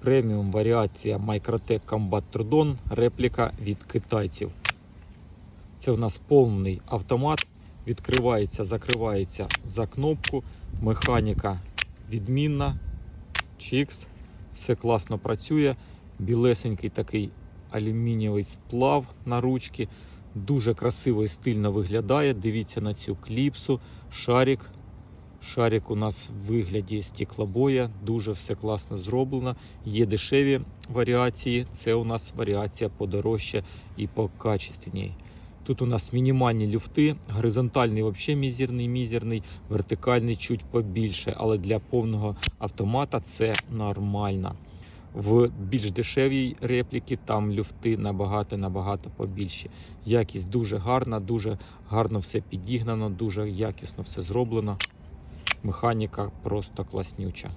Преміум варіація Microtech Combat Trudon, репліка від китайців. Це у нас повний автомат. Відкривається, закривається за кнопку. Механіка відмінна. Чікс. Все класно працює. Білесенький такий алюмінієвий сплав на ручки. Дуже красиво і стильно виглядає. Дивіться на цю кліпсу. Шарик. Шарик у нас в вигляді стеклобоя. Дуже все класно зроблено. Є дешеві варіації. Це у нас варіація подорожча і покачественній. Тут у нас мінімальні люфти, горизонтальний взагалі мізерний, мізерний, вертикальний чуть побільше, але для повного автомата це нормально. В більш дешевій репліки там люфти набагато набагато побільші. Якість дуже гарна, дуже гарно все підігнано, дуже якісно все зроблено. Механіка просто класнюча.